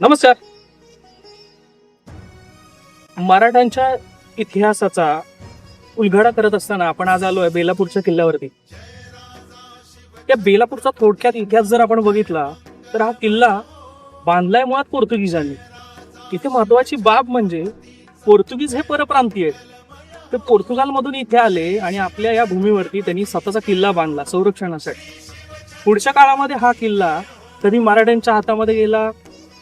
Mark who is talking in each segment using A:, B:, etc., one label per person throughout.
A: नमस्कार. मराठ्यांच्या इतिहासाचा उलगडा करत असताना आपण आज आलोय बेलापूरच्या किल्ल्यावरती. त्या बेलापूरचा थोडक्यात इतिहास जर आपण बघितला तर हा किल्ला बांधलाय मुळात पोर्तुगीजांनी. इथे महत्वाची बाब म्हणजे पोर्तुगीज हे परप्रांतीय आहेत. ते पोर्तुगालमधून इथे आले आणि आपल्या या भूमीवरती त्यांनी स्वतःचा किल्ला बांधला संरक्षणासाठी. पुढच्या काळामध्ये हा किल्ला कधी मराठ्यांच्या हातामध्ये गेला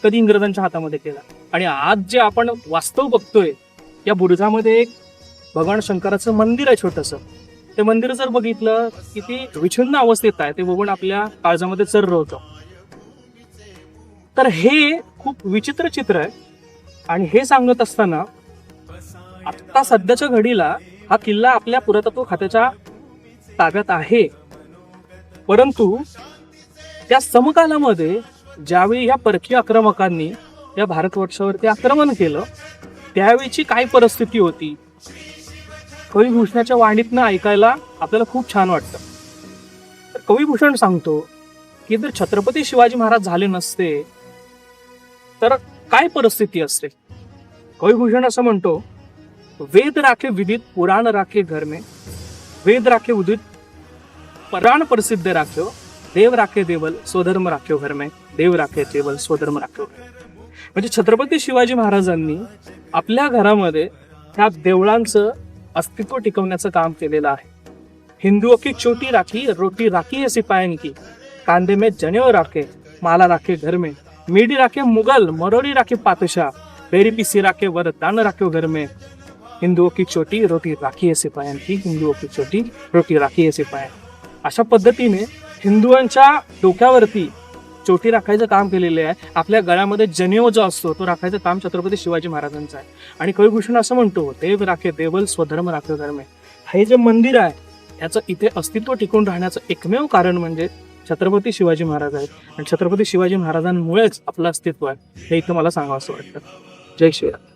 A: कधी इंग्रजांच्या हातामध्ये केला. आणि आज जे आपण वास्तव बघतोय या बुरुजामध्ये एक भगवान शंकराचं मंदिर आहे छोटंसं. ते मंदिर जर बघितलं किती विच्छिन्न अवस्थेत आहे. ते बघून आपल्या काळजामध्ये चर्र होतं तर हे खूप विचित्र चित्र आहे. आणि हे सांगत असताना आत्ता सध्याच्या घडीला हा किल्ला आपल्या पुरातत्व खात्याच्या ताब्यात आहे. परंतु त्या समकालामध्ये ज्यावेळी ह्या परकीय आक्रमकांनी या भारतवर्षावरती आक्रमण केलं त्यावेळीची काय परिस्थिती होती? कविभूषणाच्या वाणीतनं ऐकायला आपल्याला खूप छान वाटतं. तर कविभूषण सांगतो की जर छत्रपती शिवाजी महाराज झाले नसते तर काय परिस्थिती असते? कविभूषण असं म्हणतो वेद राखे विदित पुराण राखे घर में वेद राखे उदित पराण प्रसिद्ध राख्यो. देव राखे देवल स्वधर्म राख्यो घर में. देव राखे देवल स्वधर्म राख्यो घर म्हणजे छत्रपती शिवाजी महाराजांनी आपल्या घरामध्ये त्या देवळांचं अस्तित्व टिकवण्याचं काम केलेलं आहे. हिंदुओं की छोटी राखी रोटी राखी है सिपाहियन की कांदे में जनेव राखे माला राखे घर में मीडी राखे मुगल मरोड़ी राखे पातशाह बेरी पिसी राखे वरदान राखे घर में. हिंदुओं की छोटी रोटी राखी है सिपाहियन की हिंदुओं की छोटी रोटी राखी है सिपाहियन अशा पद्धतीने हिंदूंच्या डोक्यावरती चोटी राखायचं काम केलेलं आहे. आपल्या गळ्यामध्ये जनेव जो असतो तो राखायचं काम छत्रपती शिवाजी महाराजांचं आहे. आणि कविभूषण असं म्हणतो देव राखे देवल स्वधर्म राखे धर्मे. हे जे मंदिर आहे याचं इथे अस्तित्व टिकून राहण्याचं एकमेव कारण म्हणजे छत्रपती शिवाजी महाराज आहेत. आणि छत्रपती शिवाजी महाराजांमुळेच आपलं अस्तित्व आहे. हे इथं मला सांगावं असं वाटतं. जय श्रीराम.